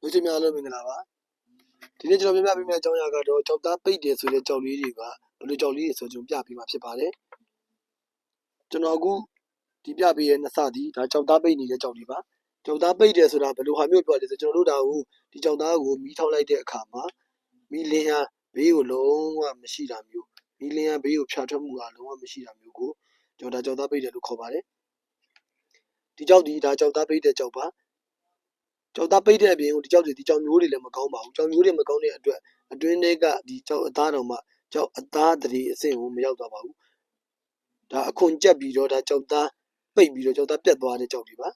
လူချင်းများလို့မင်္ဂလာပါဒီနေ့ကျွန်တော်ပြပြပေးမယ့်အကြောင်းအရာကတော့ကြောက်သားပိတ်တယ်ဆိုတဲ့ကြောက်လေးတွေကဘယ်လိုကြောက်လေးတွေဆိုကျွန်တော်ပြပေးမှာဖြစ်ပါတယ်ကျွန်တော်အခုဒီပြပေးရဲ့နှစ်စသည်ဒါကြောက်သားပိတ်နေတဲ့ကြောက်လေးပါကြောက်သားပိတ်တယ်ဆိုတာဘယ်လိုဟာမျိုးပြောလဲဆိုကျွန်တော်တို့ဒါကိုဒီကြောက်သားကိုမီးထောက်လိုက်တဲ့အခါမှာမီးလင်းအားဘေးကိုလုံးဝမရှိတာမျိုးမီးလင်းအားဘေးကိုဖြာထွက်မှုအားလုံးဝမရှိတာမျိုးကိုကျွန်တော်ဒါကြောက်သားပိတ်တယ်လို့ခေါ်ပါတယ်ဒီကြောက်ဒီဒါကြောက်သားပိတ်တဲ့ကြောက်ပါ ကြောက်သားပိတ်တဲ့အပြင်ကိုဒီကြောက်တွေဒီကြောက်မျိုးတွေလည်းမကောင်းပါဘူးကြောက်မျိုးတွေမကောင်းတဲ့အတွက်အတွင်းထဲကဒီကြောက်အသားတော်မှကြောက်အသားတရေအဆင့်ကိုမရောက်သွားပါဘူးဒါအခွန်ကြက်ပြီးတော့ဒါကြောက်သားပိတ်ပြီးတော့ကြောက်သားပြတ်သွားတဲ့ကြောက်တွေပါ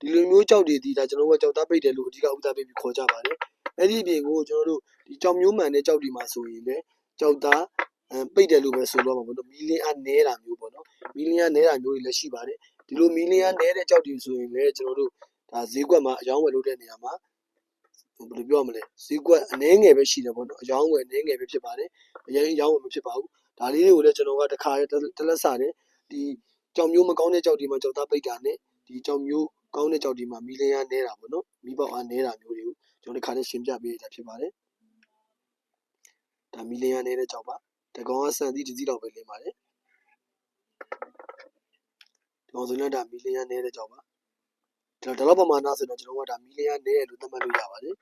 ဒီလိုမျိုးကြောက်တွေဒီဒါကျွန်တော်တို့ကကြောက်သားပိတ်တယ်လို့အဓိကဥသားပိတ်ပြီးခေါ်ကြပါတယ်အဲ့ဒီအပြင်ကိုကျွန်တော်တို့ဒီကြောက်မျိုးမှန်တဲ့ကြောက်တွေမှာဆိုရင်လည်းကြောက်သားအဲပိတ်တယ်လို့ပဲဆိုတော့မှာပေါ့နော်မီလင်းအားနဲတာမျိုးပေါ့နော်မီလင်းအားနဲတာမျိုးတွေလည်းရှိပါတယ်ဒီလိုမီလင်းအားနဲတဲ့ကြောက်တွေဆိုရင်လည်းကျွန်တော်တို့ ဒါဈေးကွက်မှာအယောင်းဝယ်လုပ်တဲ့နေရာမှာဟိုဘယ်လိုပြောရမလဲဈေးကွက်အနည်းငယ်ပဲရှိတယ်ပေါ့နော်အယောင်းဝယ်အနည်းငယ်ပဲဖြစ်ပါတယ်အရင်အယောင်းဝယ်မဖြစ်ပါဘူးဒါလေးတွေကိုလည်းကျွန်တော်ကတစ်ခါတလက်စားတယ်ဒီကြောင်မျိုးမကောင်းတဲ့ကြောက်ဒီမှာကြောက်သားပိတ်တာနဲ့ဒီကြောင်မျိုးကောင်းတဲ့ကြောက်ဒီမှာမီလင်းအားနဲတာပေါ့နော်မီးပေါက်အားနဲတာမျိုးတွေကိုကျွန်တော်တစ်ခါလေးရှင်းပြပေးတာဖြစ်ပါတယ်ဒါမီလင်းအားနဲတဲ့ကြောက်ပါတကောင်ကစံသီးတစ်စီးတော့ပဲလင်းပါတယ်ဒီကောင်ဆိုရင်ဒါမီလင်းအားနဲတဲ့ကြောက်ပါ ကျွန်တော်ဒီလောက်ပမာဏဆိုတော့ကျွန်တော်ကဒါမီလီယံနဲလို့သတ်မှတ်လို့ရပါတယ်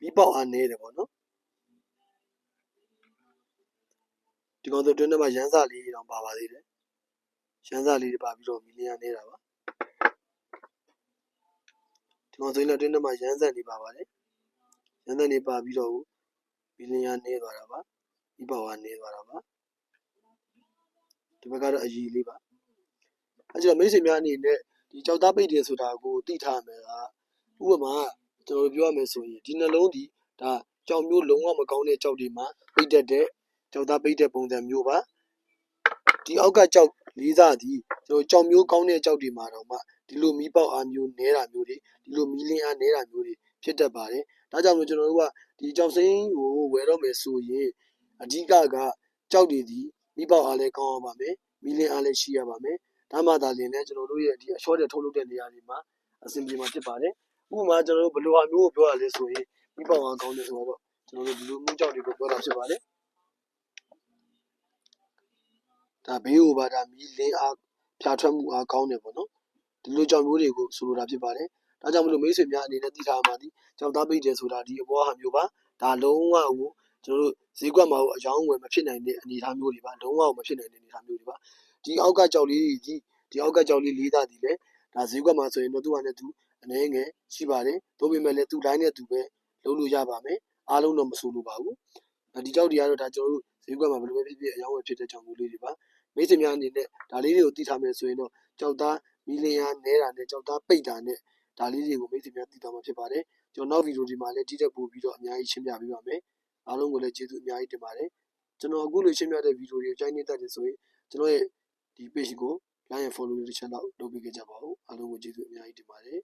မီးပေါက်အားနဲတယ်ပေါ့နော်ဒီကောင်ဆိုတွင်းထဲမှာရန်စာလေးတောင်ပါပါသေးတယ်ရန်စာလေးတွေပါပြီးတော့မီလီယံနဲတာပါဒီကောင်ဆိုရင်လည်းတွင်းထဲမှာရန်စာလေးပါပါတယ်ရန်စာလေးပါပြီးတော့မီလီယံနဲသွားတာပါမီးပေါက်အားနဲသွားတာပါဒီဘက်ကတော့အည်လေးပါအဲကျတော့မိတ်ဆွေများအနေနဲ့ ဒီကြောက်သားပိတ်တယ်ဆိုတာကိုသိထားမယ်ကဥပမာကျွန်တော်ပြောရမယ်ဆိုရင်ဒီနှလုံးဒီဒါကြောက်မျိုးလုံးဝမကောင်းတဲ့ကြောက်တွေမှာပိတ်တတ်တဲ့ကြောက်သားပိတ်တဲ့ပုံစံမျိုးပါဒီအောက်ကကြောက်လေးစားသည်ကျွန်တော်ကြောက်မျိုးကောင်းတဲ့ကြောက်တွေမှာတော့မှဒီလိုမီးပေါက်အားမျိုးနဲတာမျိုးတွေဒီလိုမီးလင်းအားနဲတာမျိုးတွေဖြစ်တတ်ပါတယ်ဒါကြောင့်မို့ကျွန်တော်တို့ကဒီကြောက်စိမ်းကိုဝယ်တော့မယ်ဆိုရင်အဓိကကကြောက်တွေဒီမီးပေါက်အားလည်းကောင်းအောင်ပါမယ်မီးလင်းအားလည်းရှိရပါမယ် ဒါမှသာလျှင်လည်းကျွန်တော်တို့ရဲ့ဒီအချောတဲ့ထုတ်လုပ်တဲ့နေရာတွေမှာအဆင်ပြေမှာဖြစ်ပါတယ်။ဥပမာကျွန်တော်တို့ဘယ်လိုဟာမျိုးကိုပြောရလဲဆိုရင်မိပေါအောင်ကောင်းတယ်ဆိုတော့ကျွန်တော်တို့ဒီလိုမျိုးကြောက်တွေကိုပြောတာဖြစ်ပါတယ်။ဒါဘေးဟိုပါဒါမီလင်းအားဖြာထွက်မှုအားကောင်းတယ်ပေါ့နော်။ဒီလိုကြောက်မျိုးတွေကိုဆိုလိုတာဖြစ်ပါတယ်။ဒါကြောင့်မလို့မိတ်ဆွေများအနေနဲ့သိထားမှာဒီကြောက်သားပိတ်တယ်ဆိုတာဒီအပေါ်ဟာမျိုးပါ။ဒါလုံးဝကိုကျွန်တော်တို့ဈေးကွက်မှာအယောင်းဝယ်မဖြစ်နိုင်တဲ့အနေအထားမျိုးတွေပါလုံးဝမဖြစ်နိုင်တဲ့အနေအထားမျိုးတွေပါ။ ဒီအောက်ကကြောက်လေးတွေဒီဒီအောက်ကကြောက်လေးလေးသားဒီလေဒါဈေးကွက်မှာဆိုရင်တော့သူ့ဟာနဲ့သူအနေငယ်ရှိပါတယ်။ဒါပေမဲ့လည်းသူ့ line နဲ့သူပဲလုံးလို့ရပါမယ်။အားလုံးတော့မဆိုလိုပါဘူး။ဒီကြောက်တွေကတော့ဒါကျွန်တော်တို့ဈေးကွက်မှာဘယ်လိုပဲဖြစ်ဖြစ်အယောင်းဝယ်ဖြစ်တဲ့ကြောက်မျိုးလေးတွေပါ။မိတ်ဆွေများအနေနဲ့ဒါလေးတွေကိုသိထားမယ်ဆိုရင်တော့ကြောက်သားမီလီယံနဲတာနဲ့ကြောက်သားပိတ်တာနဲ့ဒါလေးတွေကိုမိတ်ဆွေများသိသွားမှာဖြစ်ပါတယ်။ကျွန်တော်နောက်ဗီဒီယိုဒီမှာလည်းဒီတက်ပို့ပြီးတော့အများကြီးရှင်းပြပေးပါမယ်။အားလုံးကိုလည်းကျေးဇူးအများကြီးတင်ပါတယ်။ကျွန်တော်အခုလိုရှင်းပြတဲ့ဗီဒီယိုတွေကိုကြိုက်နေတတ်တယ်ဆိုရင်ကျွန်တော်ရဲ့ ဒီ page ကို like and follow လေးတစ်ချက်လောက်လုပ်ပေးကြပါဦးအားလုံးကိုကျေးဇူးအများကြီးတင်ပါတယ်